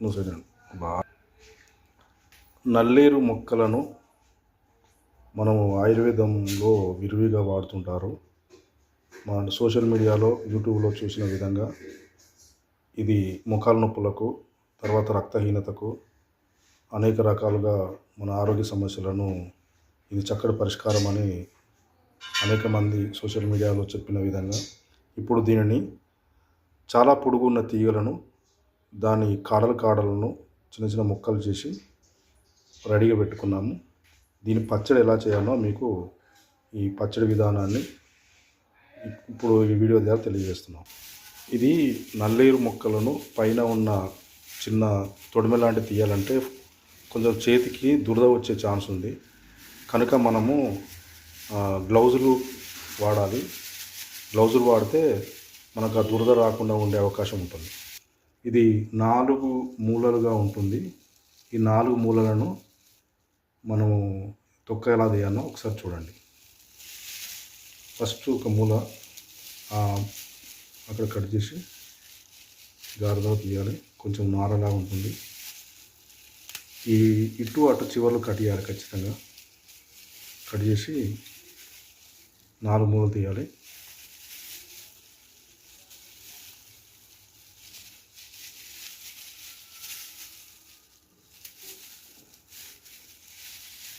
నువ్వు బాగా నల్లేరు మొక్కలను మనము ఆయుర్వేదంలో విరివిగా వాడుతుంటారు. మన సోషల్ మీడియాలో యూట్యూబ్లో చూసిన విధంగా ఇది ముఖాల నొప్పులకు తర్వాత రక్తహీనతకు అనేక రకాలుగా మన ఆరోగ్య సమస్యలను ఇది చక్కటి పరిష్కారం అని అనేక మంది సోషల్ మీడియాలో చెప్పిన విధంగా ఇప్పుడు దీనిని చాలా పొడుగున్న తీగలను దాని కాడలు కాడలను చిన్న చిన్న ముక్కలు చేసి రెడీగా పెట్టుకున్నాము. దీని పచ్చడి ఎలా చేయాలో మీకు ఈ పచ్చడి విధానాన్ని ఇప్పుడు ఈ వీడియో ద్వారా తెలియజేస్తున్నాం. ఇది నల్లేరు మొక్కలను పైన ఉన్న చిన్న తొడిమె లాంటి తీయాలంటే కొంచెం చేతికి దురద వచ్చే ఛాన్స్ ఉంది. కనుక మనము గ్లౌజులు వాడాలి. గ్లౌజులు వాడితే మనకు ఆ దురద రాకుండా ఉండే అవకాశం ఉంటుంది. ఇది నాలుగు మూలలుగా ఉంటుంది. ఈ నాలుగు మూలలను మనము తొక్క ఎలా తీయాలో ఒకసారి చూడండి. ఫస్ట్ ఒక మూల అక్కడ కట్ చేసి గారదా తీయాలి. కొంచెం నారలా ఉంటుంది. ఈ ఇటు అటు చివర్లు కట్ చేయాలి ఖచ్చితంగా. కట్ చేసి నాలుగు మూలలు తీయాలి.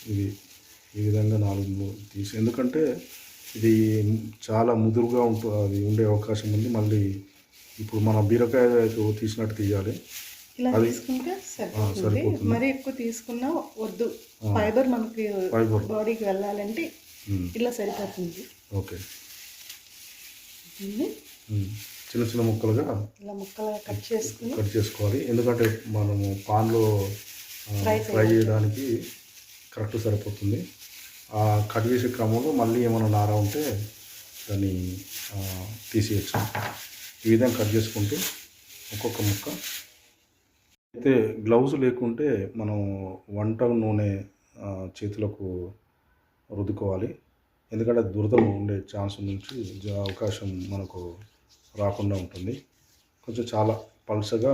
ఇది ఈ విధంగా నాలుగు తీసి ఎందుకంటే ఇది చాలా ముదురుగా ఉంటు అది ఉండే అవకాశం ఉంది. మళ్ళీ ఇప్పుడు మన బీరకాయ తీసినట్టు తీయాలి. ఇలా అది- సరిపోతుంది. మరి ఎక్కువ తీసుకున్నా వద్దు. ఫైబర్ మనకి ఫైబర్. బాడీకి వెళ్ళాలంటే ఇలా సరిపోతుంది. ఓకే. చిన్న చిన్న ముక్కలుగా ఇలా ముక్కలుగా కట్ చేసుకుని కట్ చేసుకోవాలి. ఎందుకంటే మనము పాన్లో ఫ్రై చేయడానికి కరెక్ట్ సరిపోతుంది. ఆ కట్ చేసే క్రమంలో మళ్ళీ ఏమైనా నార ఉంటే దాన్ని తీసేయచ్చు. ఈ విధంగా కట్ చేసుకుంటూ ఒక్కొక్క ముక్క. అయితే గ్లౌజ్ లేకుంటే మనం వంట నూనె చేతులకు రుద్దుకోవాలి. ఎందుకంటే దురద ఉండే ఛాన్స్ నుంచి అవకాశం మనకు రాకుండా ఉంటుంది. కొంచెం చాలా పల్సగా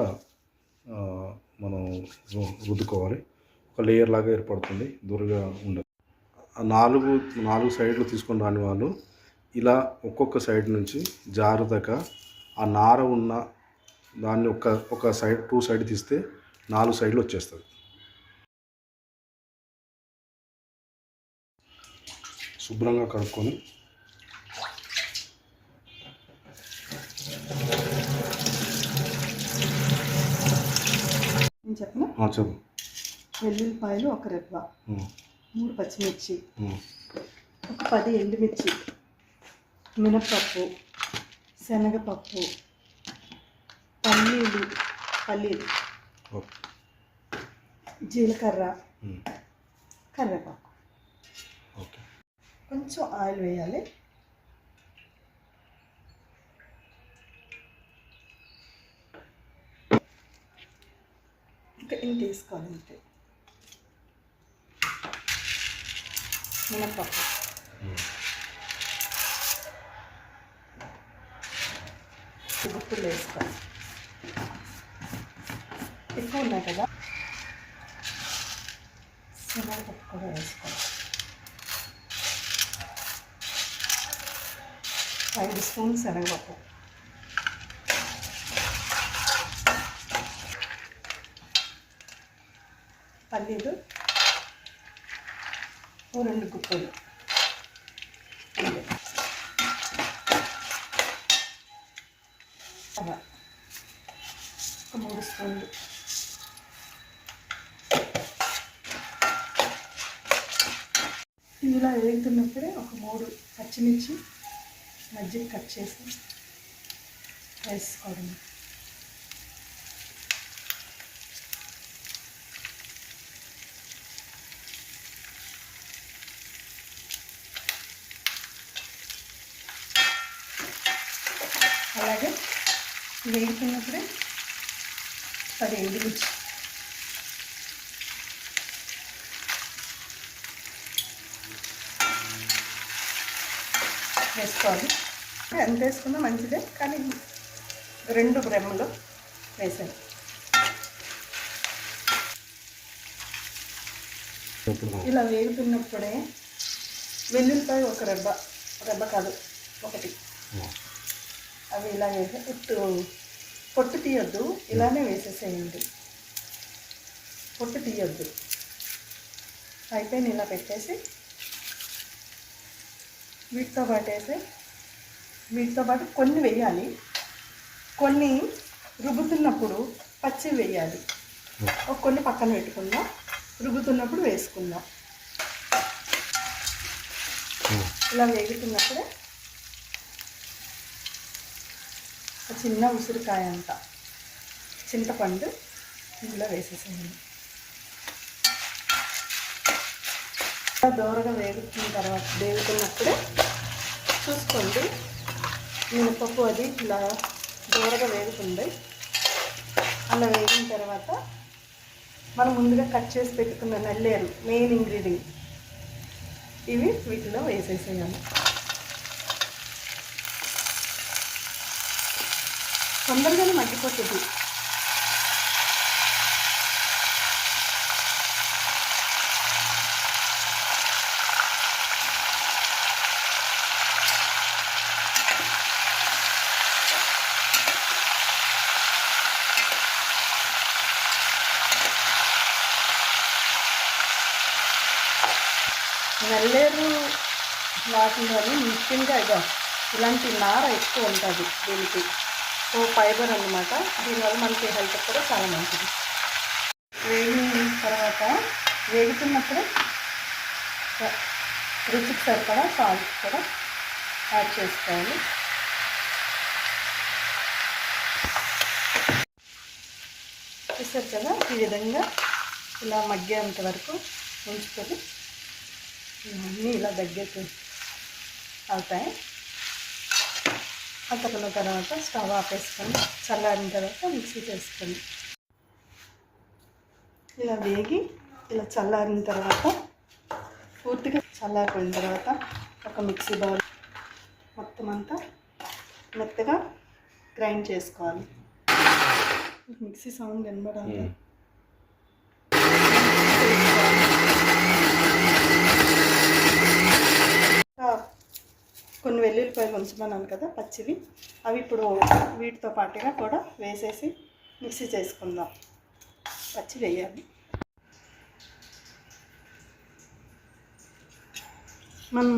మనం రుద్దుకోవాలి. ఒక లేయర్ లాగా ఏర్పడుతుంది దురగా ఉండదు. ఆ నాలుగు నాలుగు సైడ్లు తీసుకొని రాని వాళ్ళు ఇలా ఒక్కొక్క సైడ్ నుంచి జాగ్రత్తగా ఆ నార ఉన్న దాన్ని ఒక ఒక సైడ్ టూ సైడ్ తీస్తే నాలుగు సైడ్లు వచ్చేస్తుంది శుభ్రంగా కడుక్కొని చెప్పు. వెల్లుల్లిపాయలు ఒక రెబ్బ మూడు పచ్చిమిర్చి ఒక పది ఎండుమిర్చి మినపప్పు శనగపప్పు పల్లీలు పల్లీలు జీలకర్ర కరివేపాకు. కొంచెం ఆయిల్ వేయాలి. ఇంకా ఇంత వేసుకోవాలి అంతే. మినప్పప్పు ఉమ్, గుప్పులు వేసుకోవాలి ఎక్కువ ఉన్నాయి కదా? శనగపప్పు కూడా వేసుకోవాలి ఐదు స్పూన్ శనగపప్పు పల్లీలు ఓ రెండు కుప్పలు ఒక మూడు స్పూన్లు. ఇలా వేగుతున్నప్పుడే ఒక మూడు పచ్చిమిర్చి మజ్జిగ కట్ చేసి వేసుకోవడం అలాగే వేయించుకున్నప్పుడే అది ఎండుమిర్చి వేసుకోవాలి. ఎంత వేసుకున్నా మంచిదే కానీ రెండు బ్రహ్మలు వేసాను ఇలా వేగుతున్నప్పుడే వెల్లుల్లిపాయ ఒక రెబ్బ రెబ్బ కాదు ఒకటి. అవి ఇలా వేసి పొట్టు పొట్టు తీయొద్దు ఇలానే వేసేసేయండి. పొట్టు తీయొద్దు. అయిపోయిన ఇలా పెట్టేసి వీటితో పాటు వేసి వీటితో పాటు కొన్ని వేయాలి. కొన్ని రుబ్బుతున్నప్పుడు పచ్చి వేయాలి. ఒక కొన్ని పక్కన పెట్టుకుందాం. రుబ్బుతున్నప్పుడు వేసుకుందాం. ఇలా వేగుతున్నప్పుడే ఒక చిన్న ఉసిరికాయ అంత చింతపండు ఇందులో వేసేసేయండి. దోరగా వేగుతున్న తర్వాత వేగుతున్నప్పుడే చూసుకోండి. మినపప్పు అది ఇలా దోరగా వేగుతుంది అలా వేగిన తర్వాత మనం ముందుగా కట్ చేసి పెట్టుకున్న నల్లేరు మెయిన్ ఇంగ్రీడియంట్ ఇవి వీటిలో వేసేసేయాలి తొందరగానే మగ్గిపోతుంది. నల్లేరు వాటిలోని ముఖ్యంగా ఇదో ఇలాంటి నార ఎక్కువ ఉంటుంది దీనికి. ఫైబర్ అనమాట దీనివల్ల మనకి హెల్త్ కూడా చాలా మంచిది. వేగిన తర్వాత వేగుతున్నప్పుడు రుచికి సరిపడా సాల్ట్ కూడా యాడ్ చేసుకోవాలి. చూసారు కదా? ఈ విధంగా ఇలా మగ్గేంత వరకు ఉంచుకొని ఇవన్నీ ఇలా దగ్గరికి అవుతాయి అతకున్న తర్వాత స్టవ్ ఆపేసుకొని చల్లారిన తర్వాత మిక్సీ చేసుకొని ఇలా వేగి ఇలా చల్లారిన తర్వాత పూర్తిగా చల్లారిపోయిన తర్వాత ఒక మిక్సీ బౌల్ మొత్తం అంతా మెత్తగా గ్రైండ్ చేసుకోవాలి. మిక్సీ సౌండ్ వినబడాలి ఇంకా వెల్లుల్లిపాయలు ఉంచమన్నాను కదా పచ్చివి. అవి ఇప్పుడు వీటితో పాటుగా కూడా వేసేసి మిక్సీ చేసుకుందాం. పచ్చి వేయాలి. మనం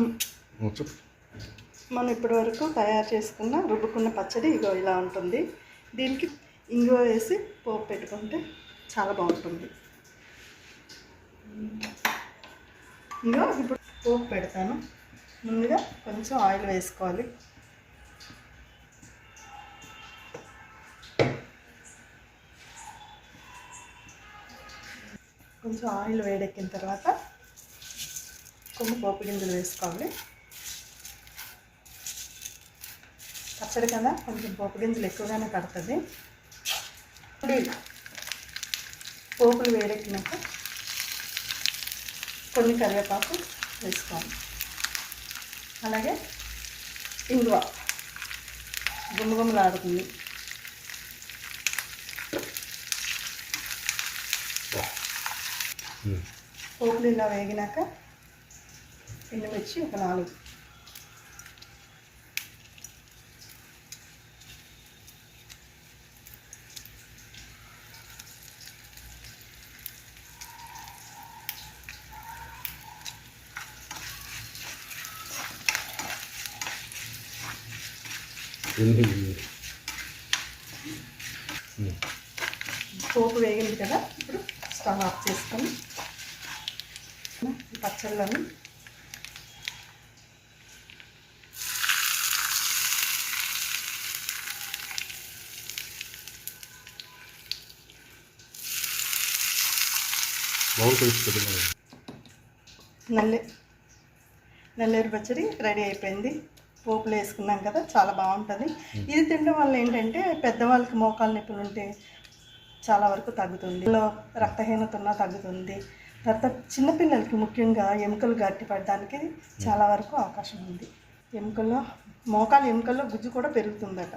మనం ఇప్పటి వరకు తయారు చేసుకున్న రుబ్బుకున్న పచ్చడి ఇగో ఇలా ఉంటుంది. దీనికి ఇంగువ వేసి పోపు పెట్టుకుంటే చాలా బాగుంటుంది. ఇంకో ఇప్పుడు పోపు పెడతాను. ముందుగా కొంచెం ఆయిల్ వేసుకోవాలి. కొంచెం ఆయిల్ వేడెక్కిన తర్వాత కొన్ని పోపు గింజలు వేసుకోవాలి. పచ్చడి కదా కొంచెం పోపు గింజలు ఎక్కువగానే పడుతుంది పోపులు వేడెక్కినాక కొన్ని కరివేపాకు వేసుకోవాలి. అలాగే ఇంగువ. గుమ్మగుమ్మలాడుతుంది పోపులు ఇలా వేగినాక ఎండుమిర్చి ఒక నాలుగు. పోపు వేగింది కదా ఇప్పుడు స్టవ్ ఆఫ్ చేసుకొని పచ్చళ్ళని. నల్లే నల్లేరు పచ్చడి రెడీ అయిపోయింది పోపులు వేసుకున్నాం కదా చాలా బాగుంటుంది. ఇది తినడం వల్ల ఏంటంటే పెద్దవాళ్ళకి మోకాలు నొప్పులు ఉంటే చాలా వరకు తగ్గుతుంది. ఇందులో రక్తహీనత ఉన్నా తగ్గుతుంది. తర్వాత చిన్నపిల్లలకి ముఖ్యంగా ఎముకలు గట్టి పడడానికి చాలా వరకు అవకాశం ఉంది. ఎముకల్లో మోకాలు ఎముకల్లో గుజ్జు కూడా పెరుగుతుందట.